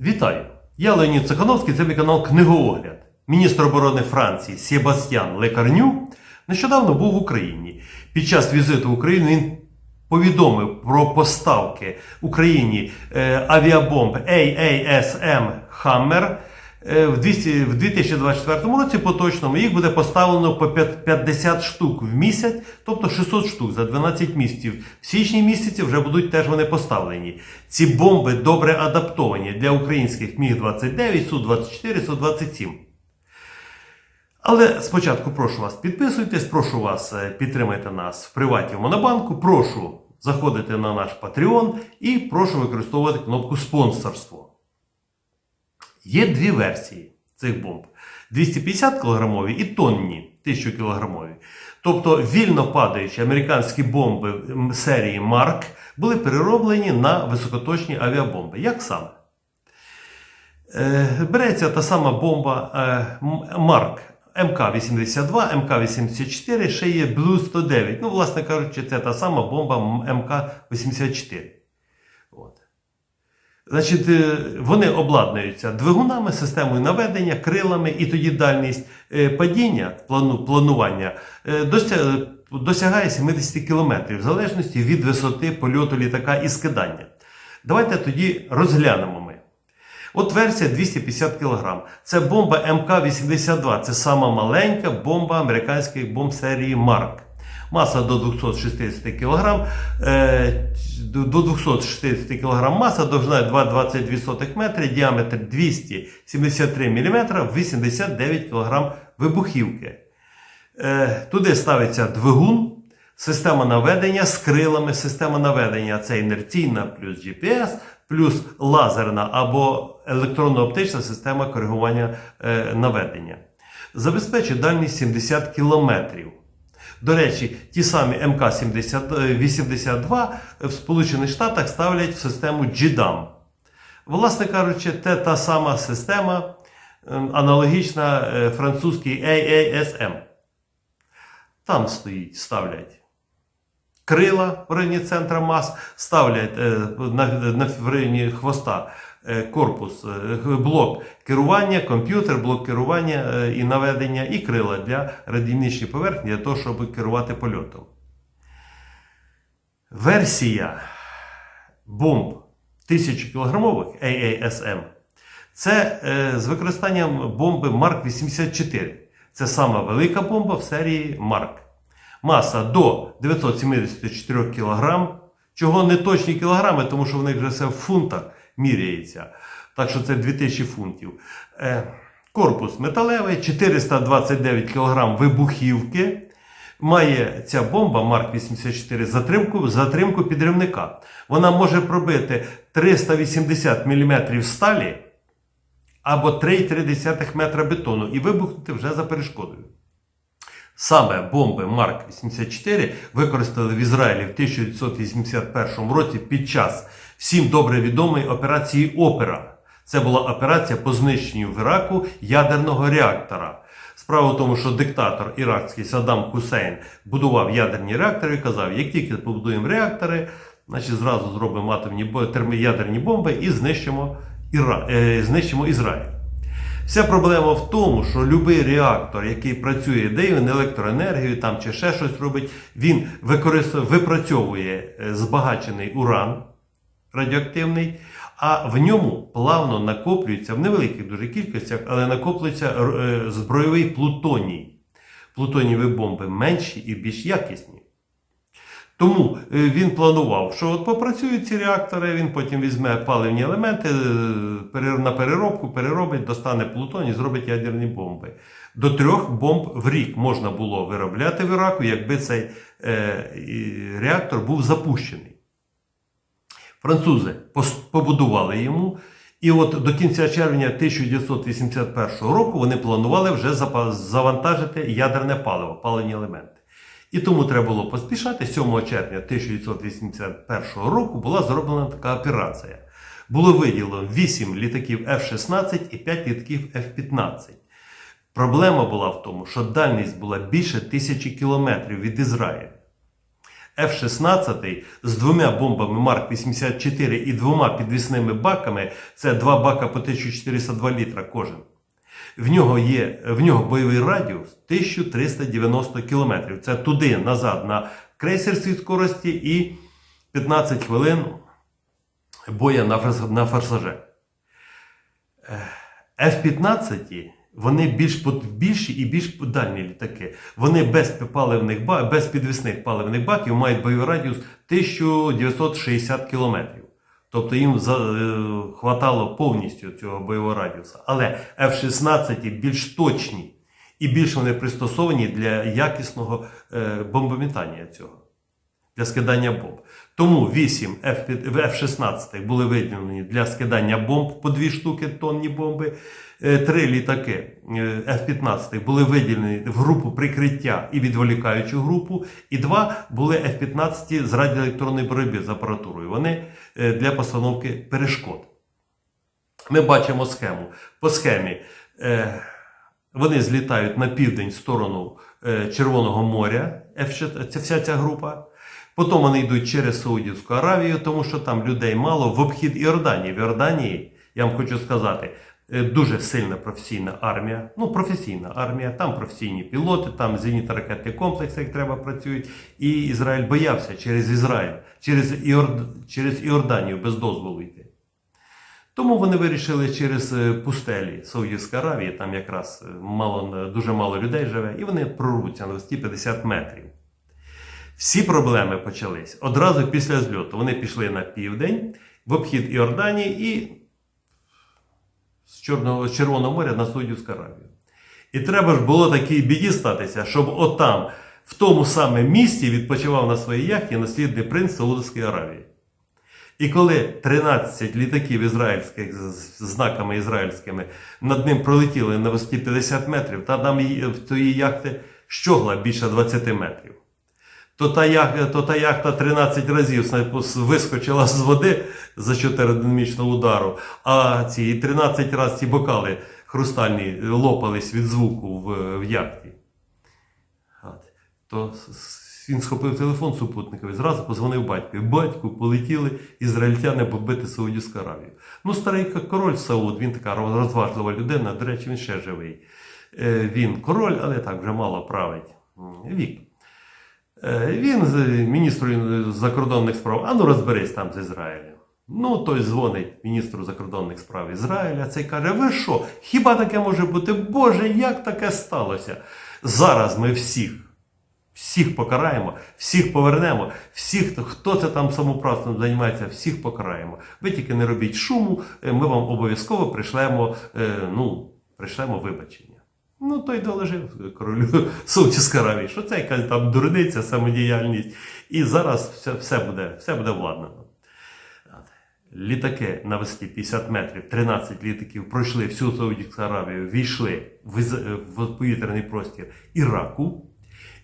Вітаю! Я Леонід Цехановський, це мій канал Книгоогляд. Міністр оборони Франції Себастьян Лекарню нещодавно був в Україні. Під час візиту в Україну він повідомив про поставки Україні е, авіабомб AASM Hammer. Е, В 2024 році поточному їх буде поставлено по 50 штук в місяць, тобто 600 штук за 12 місяців. В січні місяці вже будуть теж вони поставлені. Ці бомби добре адаптовані для українських Міг-29, Су-24, Су-27. Але спочатку прошу вас підписуйтесь, прошу вас е, підтримайте нас в приваті в Монобанку, прошу заходити на наш Patreon і прошу використовувати кнопку спонсорство. Є дві версії цих бомб: 250 кг і тонні 1000 кг. Тобто вільно падаючі американські бомби серії Марк були перероблені на високоточні авіабомби. Як саме? Е, Береться та сама бомба е, Марк МК-82, МК-84, ще є Блю-109. Ну, власне кажучи, це та сама бомба МК-84. Значить, е, вони обладнуються двигунами, системою наведення, крилами, і тоді дальність е, падіння, плану, планування е, досягає 70 км, в залежності від висоти польоту літака і скидання. Давайте тоді розглянемо ми. От версія 250 кг. Це бомба МК-82. Це сама маленька бомба американських бомб серії Марк. Маса до 260 кг. Е, до 260 кг маса, довжина 2,22 метри, діаметр 273 мм, 89 кг вибухівки. Е, туди ставиться двигун, система наведення з крилами. Система наведення це інерційна плюс GPS, плюс лазерна або електронно-оптична система коригування е, наведення. Забезпечує дальність 70 км. До речі, ті самі МК-82 в Сполучених Штатах ставлять в систему GDAM. Власне кажучи, це та сама система, ем, аналогічна е, французькій AASM. Там стоїть, ставлять крила в районі центра мас, ставлять е, на, на в районі хвоста е, корпус, е, блок керування, комп'ютер, блок керування е, і наведення, і крила для радіонічної поверхні для того, щоб керувати польотом. Версія бомб 1000 кілограмових AASM це е, з використанням бомби Марк 84. Це сама велика бомба в серії Марк. Маса до 974 кг. Чого не точні кілограми, тому що в них вже все в фунтах міряється. Так що це 2000 фунтів. Е, корпус металевий, 429 кг вибухівки. Має ця бомба Марк 84 затримку, затримку підривника. Вона може пробити 380 мм сталі або 3,3 метра бетону і вибухнути вже за перешкодою. Саме бомби Марк 84 використали в Ізраїлі в 1981 році під час всім добре відомої операції Опера. Це була операція по знищенню в Іраку ядерного реактора. Справа в тому, що диктатор іракський Саддам Хусейн будував ядерні реактори і казав, як тільки побудуємо реактори, значить зразу зробимо атомні термоядерні бомби і знищимо, Іра... е, знищимо Ізраїль. Вся проблема в тому, що будь-який реактор, який працює, де він електроенергію там чи ще щось робить, він використовує, випрацьовує е, збагачений уран радіоактивний, а в ньому плавно накоплюється в невеликих дуже кількостях, але накоплюється е, збройовий плутоній. Плутонієві бомби менші і більш якісні. Тому е, він планував, що от попрацюють ці реактори, він потім візьме паливні елементи е, на переробку, переробить, достане плутоній, зробить ядерні бомби. До трьох бомб в рік можна було виробляти в Іраку, якби цей реактор був запущений. Французи побудували йому. І от до кінця червня 1981 року вони планували вже завантажити ядерне паливо, паливні елементи. І тому треба було поспішати. 7 червня 1981 року була зроблена така операція. Було виділено 8 літаків F-16 і 5 літаків F-15. Проблема була в тому, що дальність була більше тисячі кілометрів від Ізраїля. F-16 з двома бомбами Марк 84 і двома підвісними баками це два бака по 1402 літра кожен. В нього є в нього бойовий радіус 1390 км. Це туди, назад на крейсерській скорості і 15 хвилин боя на, форсаже. F-15 вони більш більші і більш дальні літаки. Вони без паливних без підвісних паливних баків мають бойовий радіус 1960 км. Тобто їм за, е, хватало повністю цього бойового радіуса. Але F-16 більш точні і більш вони пристосовані для якісного е, бомбометання цього для скидання бомб. Тому 8 F-16 були виділені для скидання бомб по дві штуки тонні бомби. Е, Три літаки е, F-15 були виділені в групу прикриття і відволікаючу групу, і два були F-15 з радіоелектронної боротьби з апаратурою. Вони е, для постановки перешкод. Ми бачимо схему. По схемі вони злітають на південь в сторону Червоного моря, F- це вся ця група. Потім вони йдуть через Саудівську Аравію, тому що там людей мало в обхід Іорданії. В Іорданії, я вам хочу сказати, е, дуже сильна професійна армія. Ну, професійна армія, там професійні пілоти, там зенітно-ракетні комплекси, як треба, працюють. І Ізраїль боявся через Ізраїль, через, Іорд... через Іорданію без дозволу йти. Тому вони вирішили через е, пустелі Саудівської Аравії, там якраз е, мало, дуже мало людей живе, і вони прорвуться на висоті 50 метрів. Всі проблеми почались одразу після зльоту. Вони пішли на південь, в обхід Іорданії і з Чорного, з Червоного моря на Саудівську Аравію. І треба ж було такій біді статися, щоб отам, в тому саме місті, відпочивав на своїй яхті наслідний принц Саудовської Аравії. І коли 13 літаків ізраїльських з знаками ізраїльськими над ним пролетіли на висоті 50 метрів, та там в цієї яхти щогла більше 20 метрів. То та, яхта, то та яхта 13 разів вискочила з води за счет аеродинамічного удару, а ці 13 разів ці бокали хрустальні лопались від звуку в, в яхті. То він схопив телефон супутниковий, зразу позвонив батькові. Батьку полетіли ізраїльтяни бомбити Саудівську Аравію. Ну, старий король Сауд, він така розважлива людина, до речі, він ще живий. Е, Він король, але так вже мало править. Вік. Е, Він міністру закордонних справ, а ну розберись там з Ізраїлем. Ну, той дзвонить міністру закордонних справ Ізраїля, цей каже: ви що? Хіба таке може бути? Боже, як таке сталося? Зараз ми всіх, всіх покараємо, всіх повернемо, всіх, хто- хто це там самоправством займається, всіх покараємо. Ви тільки не робіть шуму, е, ми вам обов'язково пришлемо, е, ну, пришлемо вибачення. Ну, той доложив королю Саудівської Аравії, що це якась там дурниця, самодіяльність. І зараз все, все, буде, все буде владнано. Літаки на висоті 50 метрів, 13 літаків пройшли всю Саудівську Аравію, війшли в, в повітряний простір Іраку.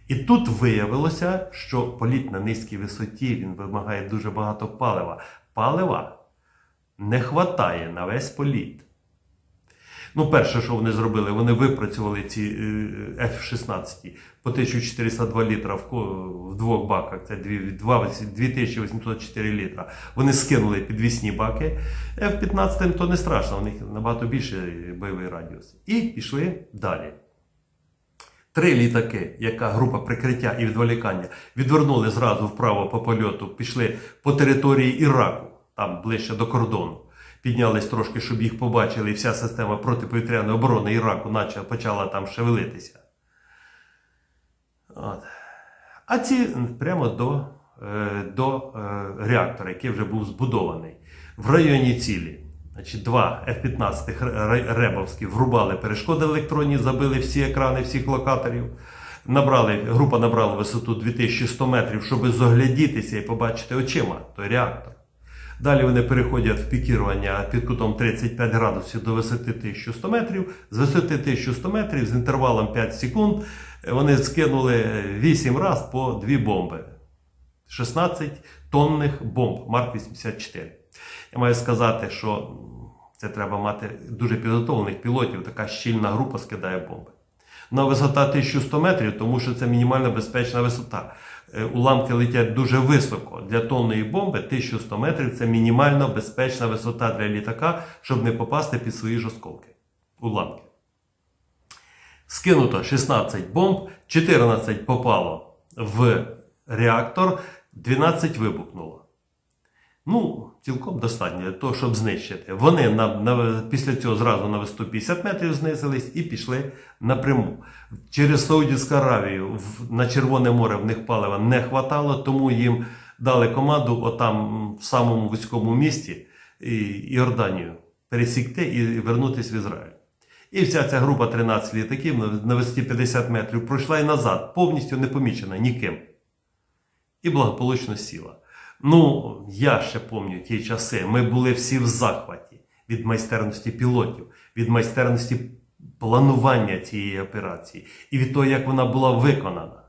І тут виявилося, що політ на низькій висоті він вимагає дуже багато палива. Палива не хватає на весь політ. Ну, перше, що вони зробили, вони випрацювали ці е, F-16 по 1402 літра в, в двох баках. Це 2804 літра. Вони скинули підвісні баки. F-15 то не страшно, у них набагато більший бойовий радіус. І пішли далі. Три літаки, яка група прикриття і відволікання, відвернули зразу вправо по польоту, пішли по території Іраку, там ближче до кордону. Піднялись трошки, щоб їх побачили, і вся система протиповітряної оборони Іраку наче почала там шевелитися. От. А ці прямо до, е, до е, реактора, який вже був збудований в районі цілі. Значить, два F-15 ребовські врубали перешкоди електронні, забили всі екрани всіх локаторів. Набрали, група набрала висоту 2100 метрів, щоб зоглядітися і побачити очима той реактор. Далі вони переходять в пікірування під кутом 35 градусів до висоти 1100 метрів. З висоти 1100 метрів з інтервалом 5 секунд е, вони скинули 8 разів по дві бомби. 16 тонних бомб Марк 84. Я маю сказати, що це треба мати дуже підготовлених пілотів. Така щільна група скидає бомби. На висота 1100 метрів, тому що це мінімальна безпечна висота. Е, уламки летять дуже високо. Для тонної бомби 1100 метрів це мінімально безпечна висота для літака, щоб не попасти під свої ж осколки. Уламки. Скинуто 16 бомб, 14 попало в реактор, 12 вибухнуло. Ну, цілком достатньо для того, щоб знищити. Вони на, на, після цього зразу на висоту 50 метрів знизились і пішли напряму. Через Саудівську Аравію в, на Червоне море в них палива не хватало, тому їм дали команду отам в самому вузькому місті і, Іорданію пересікти і вернутися в Ізраїль. І вся ця група 13 літаків на, на висоті 50 метрів пройшла і назад, повністю не помічена ніким. І благополучно сіла. Ну, я ще пам'ятаю ті часи. Ми були всі в захваті від майстерності пілотів, від майстерності планування цієї операції і від того, як вона була виконана.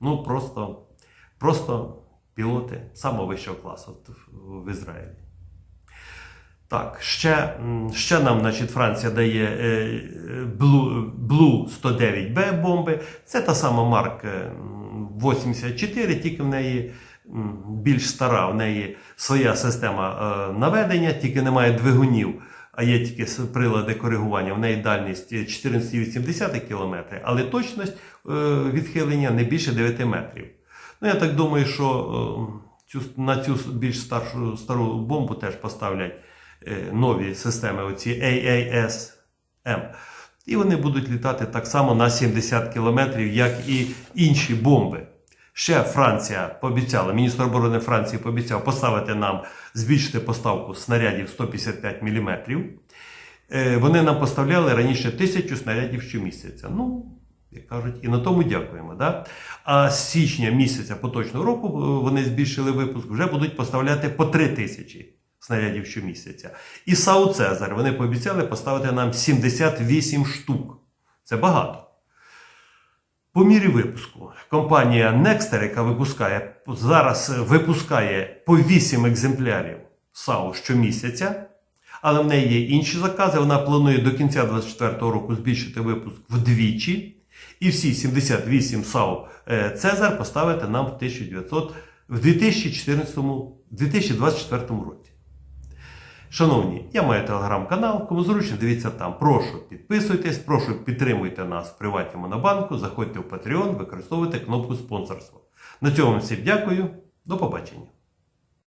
Ну, просто, просто пілоти самого вищого класу в Ізраїлі. Так, ще, ще нам, значить, Франція дає е, Blue, Blue 109B бомби. Це та сама марка 84, тільки в неї більш стара, в неї своя система е, наведення, тільки немає двигунів, а є тільки прилади коригування. В неї дальність 14,8 км, але точність е, відхилення не більше 9 метрів. Ну, я так думаю, що е, на цю більш старшу стару бомбу теж поставлять нові системи, оці AASM. І вони будуть літати так само на 70 кілометрів, як і інші бомби. Ще Франція пообіцяла, міністр оборони Франції пообіцяв поставити нам збільшити поставку снарядів 155 мм. Е, Вони нам поставляли раніше тисячу снарядів щомісяця. Ну, як кажуть, і на тому дякуємо. Да? А з січня місяця поточного року е, вони збільшили випуск, вже будуть поставляти по 3 тисячі снарядів щомісяця. І САУ Цезар вони пообіцяли поставити нам 78 штук. Це багато. По мірі випуску компанія Nexter, яка випускає зараз випускає по 8 екземплярів САУ щомісяця, але в неї є інші закази. Вона планує до кінця 2024 року збільшити випуск вдвічі. І всі 78 САУ е, Цезар поставити нам в 1900, в 2014, 2024 році. Шановні, я маю телеграм-канал, кому зручно дивіться там. Прошу підписуйтесь, прошу підтримуйте нас в приваті Монобанку, заходьте в Patreon, використовуйте кнопку спонсорства. На цьому всім дякую, до побачення.